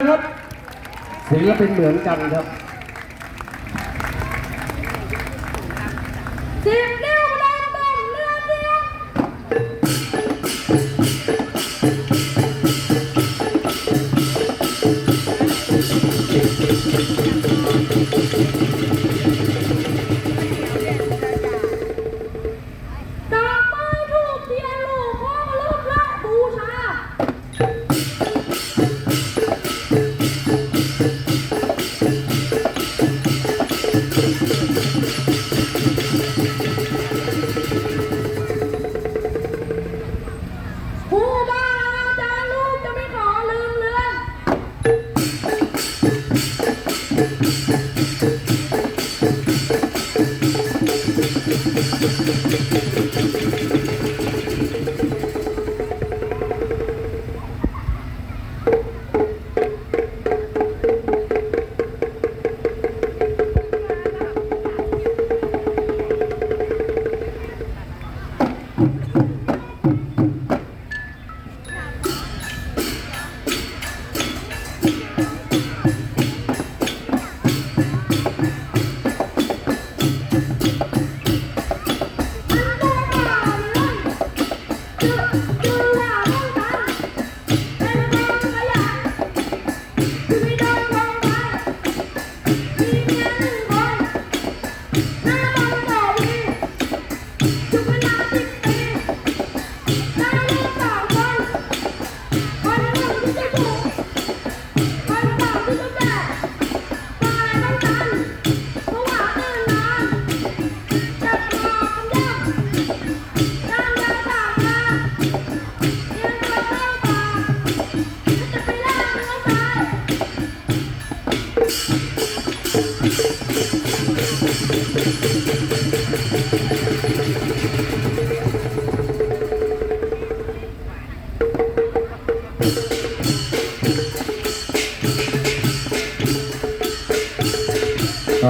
ครับศิลปินเหมือนกันครับสิบนิ้ว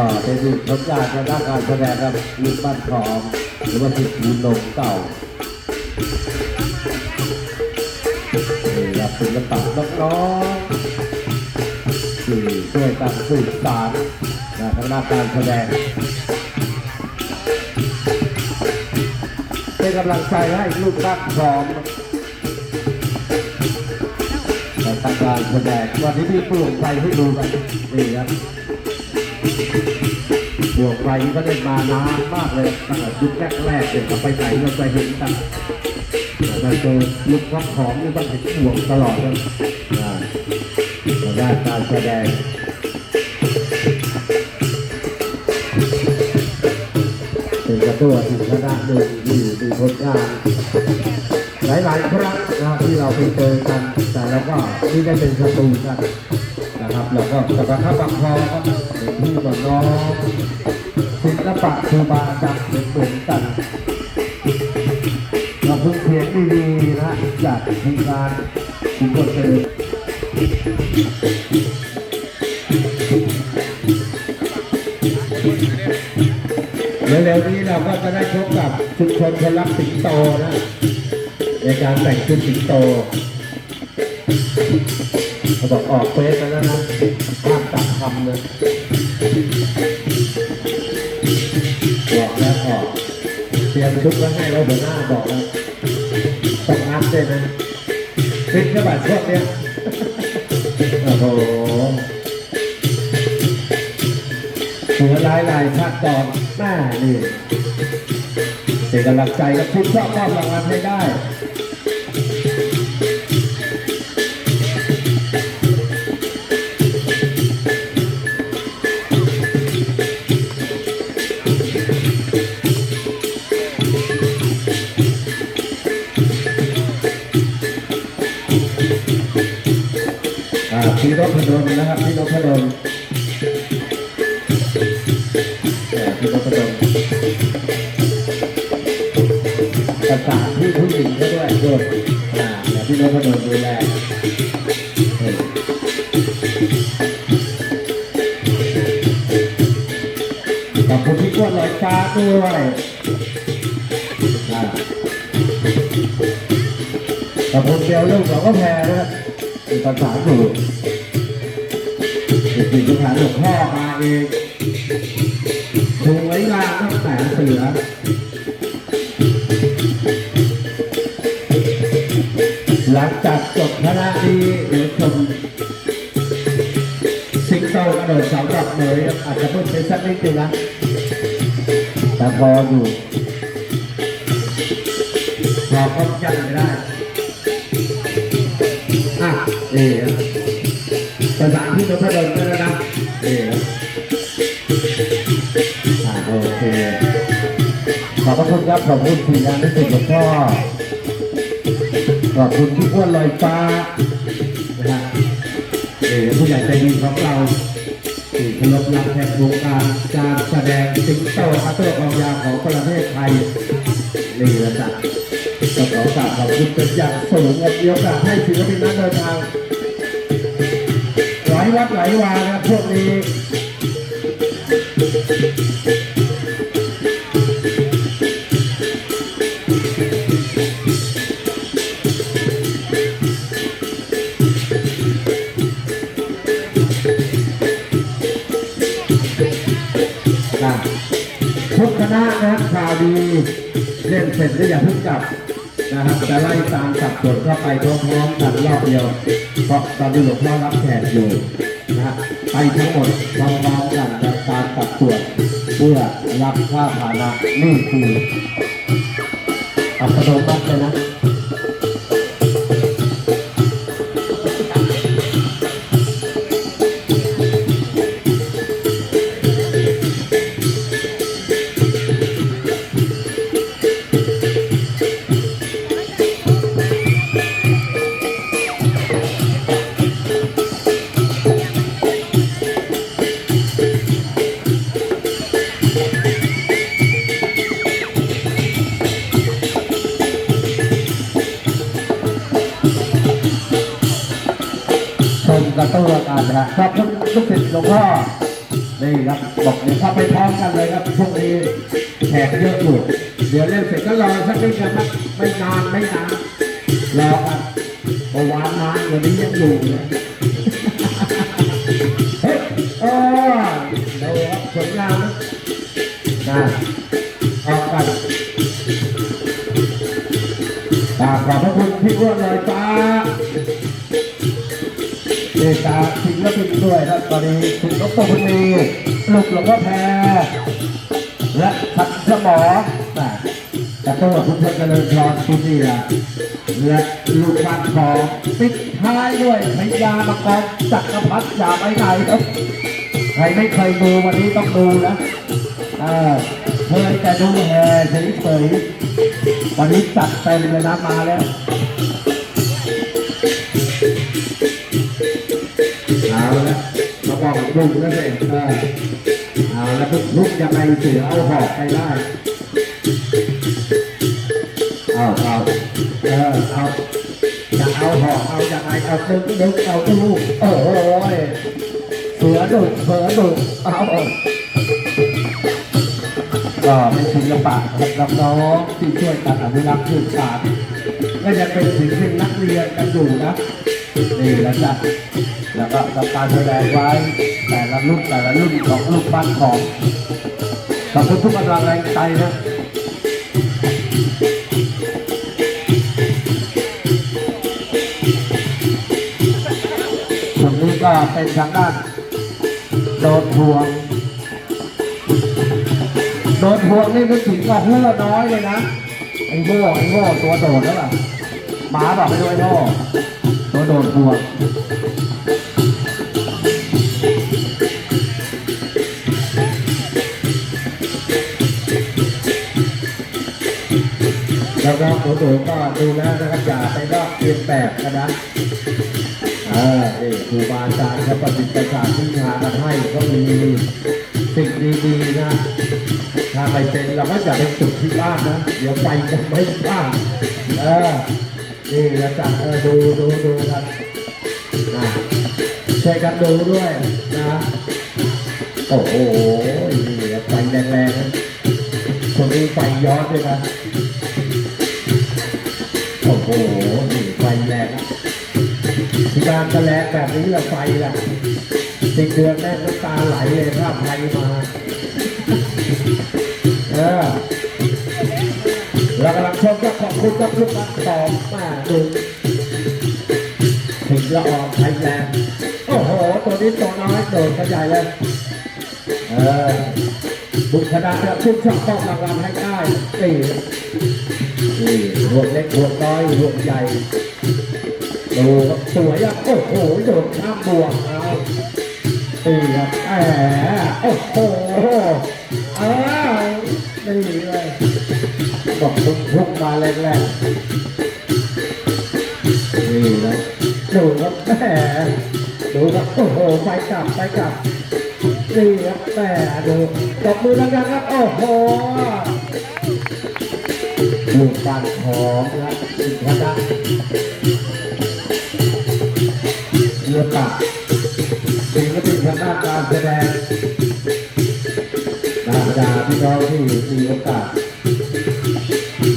ก็เป็นอีกผลงานทางด้านการแสดงครับลูกบ้านทองหรือว่าสิบภูนงเก่านี่ครับศิลปะน้องๆที่ช่วยกันสืบสานนะทางด้านการแสดงเป็นกำลังใจให้ลูกบ้านทองในทางการแสดงวันนี้มีปลูกไฟให้ดูกันนี่ครับ บวกไฟก็ได้มานานมากเลยตั้งแต่ยุคแรกๆเด็กไปไหนเราจะเห็นกันแต่เจอยุครับของนี่ต้องเห็นบวกตลอดเลยอาทางด้การแสดงเป็นกระตัวถึงคณะหนึ่งที่มีผลงานหลายๆครั้งนะที่เราไปเจอกัน แต่เราก็ไม่ได้เป็นศัตรูกัน นะครับเราก็จะประคับประคองเป็นพี่กับน้องศิลปะครูบาอาจารย์เหมือนกันเราเพิ่งเพียงดีๆนะจากทีมงานทุกคนเลยเร็วๆนี้เราก็จะได้พบกับชุมชนคนรักสิงโตนะในการแต่งชุดสิงโต เขาบอกออกเฟซแล้วนะห้ามตัดคำเลยบอกแล้วออกเตรียมชุดไว้ให้เราเดี๋ยวหน้าบอกแล้วต้องนัดด้วยนะฟิตแค่บาทช่วงเนี้ยโอ้โหเสือลายลายภาคตอนแม่นี่เป็นกำลังใจกับคุณชอบมอบรางวัลให้ได้ พี่นพดลนะครับพี่นพดลพี่นพดลประสานพี่ผู้หญิงก็ด้วยด้วยอ่าพี่นพดลดูแลขอบคุณพี่กวนลอยฟ้าด้วยขอบคุณเบลลูกเราก็แพ้นะครับ เป็นภาษาอยู่จริงๆทุกครั้งหลวงพ่อมาเองถูงไว้ลางตั้งแต่เสือหลังจากจบคณะนี้เดี๋ยวชมสิงโตกระโดดเสาดอกเลยอาจจะพูดไปสักนิดนึงนะแต่พออยู่พอก็ยังไม่ได้ อะเอ๋ภาษาที่นพดลก็แล้วนะเอ๋อะโอเคขอบพระคุณครับขอบคุณทีมงานที่สุดหลวงพ่อขอบคุณที่อ้วนลอยฟ้านะฮะเออผู้ใหญ่ใจดีของเราที่เคารพรักแทนวงการการแสดงสิงโตอัตโตกองยาของประเทศไทยนี่แหละจ้ะ ก็ขอกราบขอบคุณเป็นอย่างสูงและมีโอกาสให้ศิลปินนั้นเดินทางหลายวัดหลายวานะพวกนี้นะทุกคณะนะข่าวดีเล่นเสร็จก็อย่าเพิ่งกลับ นะครับ จะไล่ตามสับสนเข้าไปพร้อมๆกันรอบเดียว เพราะตอนนี้หลวงพ่อรับแขกอยู่นะฮะไปทั้งหมดพร้อมๆกันกับกามตับตรวจเพื่อรับค่าฐานะนี่คืออัตโนมัติเลยนะ กระตุ้อาการนะฮะขอบคุณลูกศิษย์หลวงพ่อนี่ครับบอกเดี๋ยวเข้าไปพร้อมกันเลยครับพวกนี้แขกเยอะอยู่เดี๋ยวเล่นเสร็จก็รอสักนิดนะครับไม่นานไม่นานรอกันเมื่อวานนานวันนี้ยังอยู่เลยเฮ้ยโอ้เดี๋ยวครับสวยงามนะนะออกกันกราบขอบพระคุณพี่อ้วนลยฟ้า ดชาศิลปินด้วยครับตอนนี้คุณนพพลมีลูกหลวงพ่อแพรและทักสมอแต่แต่ต้องบอกคุณเพชรเจริญพรคุณนี่ละและลูกบ้านของปิดท้ายด้วยพญามกรจักรพรรดิอย่าไปไหนครับใครไม่เคยดูวันนี้ต้องดูนะเออเคยแต่ดูแห่เฉยๆวันนี้จัดเต็มเลยนะมาแล้ว มาบอกลุงแล้วสิเออเอาละทุกลุกยังไงเสือเอาหอกไปได้เอาเอาเออเอาจะเอาหอกเอาอย่างไรเอาดึงดึงเอาตู้โอ้โหเสือดุเสือดุเอาก็เป็นศิลปะกับน้องที่ช่วยกันอนุรักษ์พืชศาสตร์ก็ยังเป็นศิลปินนักเรียนกันอยู่นะนี่แหละจ้ะ แล้วก็ทำการแสดงไว้แต่ละรุ่นแต่ละรุ่นของลูกบ้านของขอบคุณทุกกำลังแรงใจนะส่วนนี้ก็เป็นทางด้านโดนทวง โดนทวงนี่นึกถึงก็หัวน้อยเลยนะไอ้โง่ไอ้โง่ตัวโดดแล้วล่ะหมาบอกไปด้วยโง่ตัวโดดทวง แล้วก็หนูหนูก็ดูแลนะครับอย่าไปลอกเลียนแบบกันนะเออนี่ครูบาอาจารย์เขาปฏิบัติการที่งากันให้ก็มีสิ่งดีๆนะถ้าไม่เป็นเราก็อย่าไปจุดที่บ้านนะ เดี๋ยวไฟจะไม่บ้านเออนี่แล้วจัดเออดูดูดูกันนะช่วยกันดูด้วยนะ โอ้โหนี่ไฟแรงๆคนนี้ไฟย้อนด้วยนะ โอ้โหนี่ไฟแรงอะที่บ้านก็แรงแบบนี้แหละไฟละติดเดือนแม่น้ำตาไหลเลยถ้าใครมา เออเรากำลังชมกับขอบคุณกับลูกบอลตอบมาดูถึงละออกไทยแลนด์โอ้โห ตัวนี้ตัวน้อยโดดกระจายเลยเออ บุคคลากรชื่นช่อบต้องรางวัลให้ได้นี่นี่ห่วเล็กห่วน้อยห่วใหญ่ดูครับสวยอะโอ้โหโดดข้ามบวกเอาตีครับแหมโอ้โหอ้าวนี่เลยบอกทุกทุกมาแรกๆนี่นะดูครับแหมดูครับโอ้โหไปกลับไปกลับ นี่ครับแหมดูตบมือดังๆครับโอ้โหลูกบานของและอินทนะเรือปากศิลปินทางด้านการแสดงนาดาพี่น้องที่มีโอกาส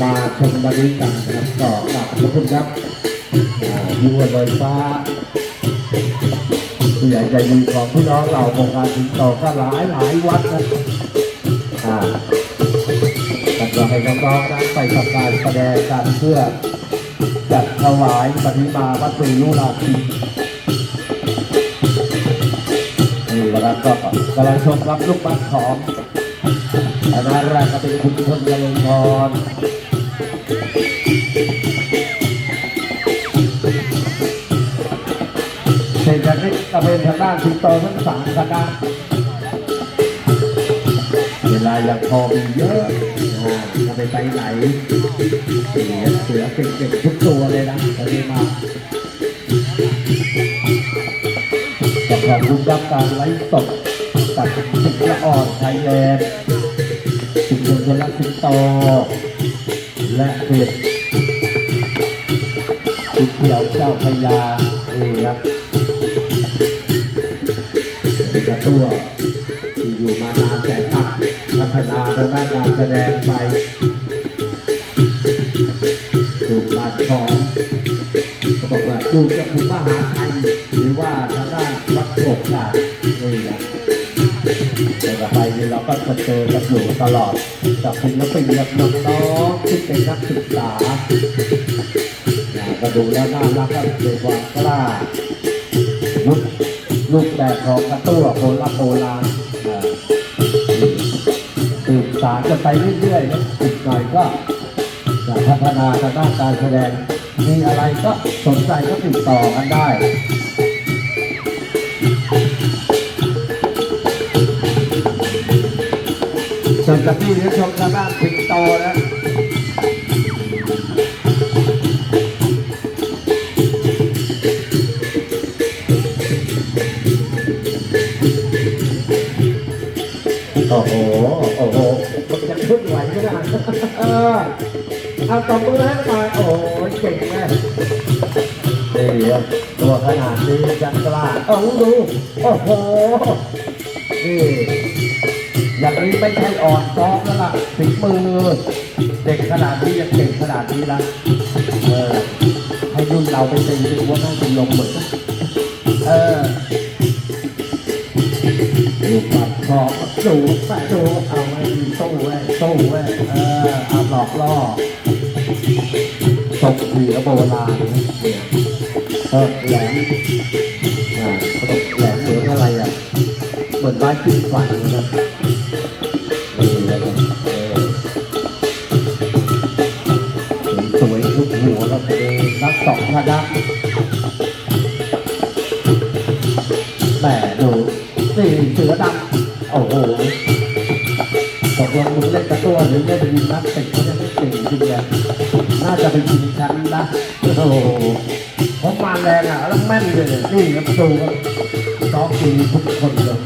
มาชมวันนี้กันนะครับต่อกับขอบคุณครับยูวันลอยฟ้า ผู้ใหญ่ใจดีของพี่น้องเราวงการถึงต่อก็หลายหลายวัดนะอ่าตัดต่อให้น้องๆนั้นไปทำการแสดงกันเพื่อจัดถวายปฏิมาวัดสุรุราชีนี่นะครับก็กำลังชมรับลูกบัตรของอันนั้นแรกก็เป็นคุณพลเจริญพรเสร็จจากนี้ เป็นทางด้านสิงโตทั้งสามคณะเวลายังพอมีเยอะอ่าจะไปไปไหนเสือเสือเก่งๆทุกตัวเลยนะตอนนี้มาขอบคุณรับการไลฟ์สดกับสิงละอ่อนไทยแลนด์สิงห์คนละสิงโตและเพจสิงเขียวเจ้าพญานี่ครับ เป็นกระตัวที่อยู่มานานแต่พักพัฒนาทางด้านการแสดงไปถูกบาดของเขาบอกว่าดูจากภูมิมหาไทยหรือว่าทางด้านวัดโขกขาดนี่นะแต่ไปนี่เราก็จะเจอกันอยู่ตลอดกับศิลปินกับน้องที่เป็นนักศึกษาก็ดูแล้วน่ารักก็เป็นความกล้าลุก รูปแบบของกระตัวโบราณโบราณอ่าสืบสานกันไปเรื่อยๆนะอีกหน่อยก็จะพัฒนาทางด้านการแสดง มีอะไรก็สนใจก็ติดต่อกันได้ส่วนจากที่เรียนชมทางด้านสิงโตนะ โอ้โห โอ้โหมันจะขึ้นไหวขนาดนั้เออเอาตบมือให้หน่อยโอ้โหเก่งแม่นี่ครับตัวขนาดนี้ยังกล้าเอ้าดู โอ้โห นี่อย่างนี้ไม่ใช่อ่อนซ้อมแล้วล่ะฝีมือ เด็กขนาดนี้ยังเก่งขนาดนี้ละเออให้รุ่นเราไปตีดูว่าน่าจะลงเหมือนกันเออ ปัดคอดูแปะดูเอาไว้ตู้ไว้ตู้ไว้เออเอาหลอกล่อตกเหลือโบราณเออแหลมอ่าเขาบอกแหลมเหมือนอะไรอะเหมือนไม้ขึ้นฝันนะครับนี่นะครับเออสวยทุกหัวแล้วเป็นนักสองคณะแหมดู นี่เสือดำโอ้โหตกลงมึงเล่นกระตัวหรือเล่นยิมนัสติกเขาจะไม่เก่งจริงเลยน่าจะเป็นทีมแชมป์นะโอ้โหผมมาแรงอะแล้วแม่นเลยนี่ครับดูครับซ้อมตีทุกคนเลย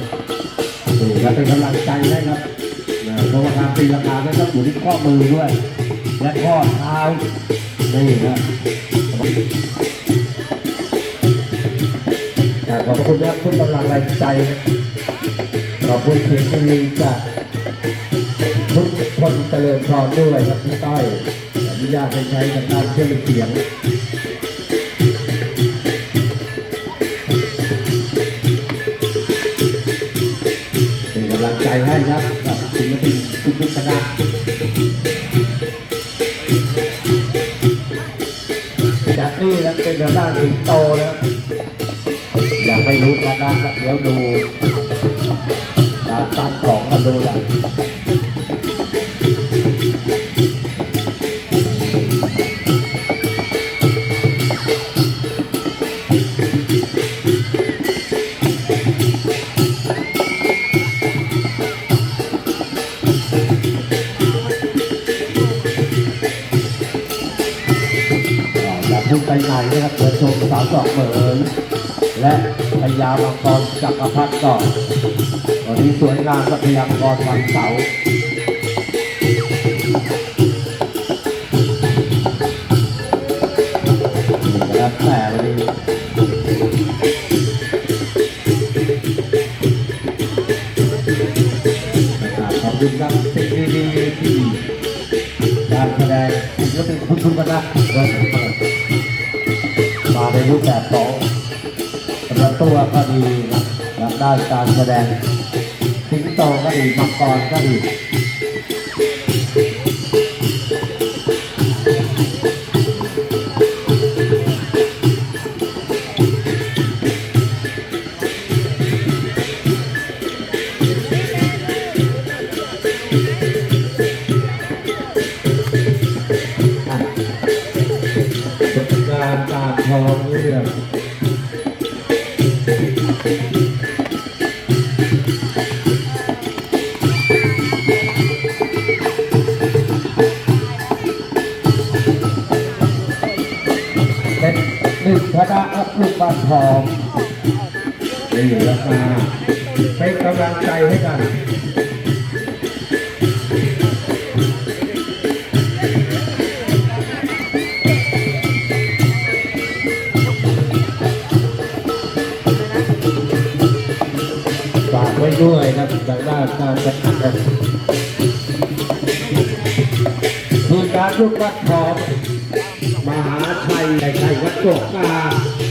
นี่ครับเป็นกำลังใจให้ครับนะเพราะว่าการตีราคาเนี่ยต้องอยู่ที่ข้อมือด้วย และข้อเท้านี่ครับ ขอบคุณนะทุกกำลังแรงใจขอบคุณเสียงเพลงจากทุกคนเจริญพรด้วยครับพี่ต้อยอนุญาตให้ใช้ทางด้านเครื่องเสียงเป็นกำลังใจให้ครับกับศิลปินทุกๆคณะจากนี้นะเป็นทางด้านสิงโตนะครับ ไม่รู้คณะครับเดี๋ยวดูการตั้งของกันดูนะอย่าพุ่งไปไหนนะครับเดินชมสาวสองเหมือน และพญามังกรจักรพรรดิก่อนวันนี้สวยงามกัพญามังกรวันเสาร์นี่นะครับแต่วันนี้ขอบคุณครับสิ่งดีๆที่การแสดงศิลปินทุกๆคณะวันนี้มาในรูปแบบของ ตัวก็ดีนะด้านการแสดงสิงโตก็ดีมังกรก็ดี เป็นหนึ่งคณะอัพลูกบ้านทองนี่แล้วมาเป็นกำลังใจให้กันฝากไว้ด้วยนะทางด้านการจัดการคือการลูกวัดทอง มหาชัยในชัยวัดโจกกา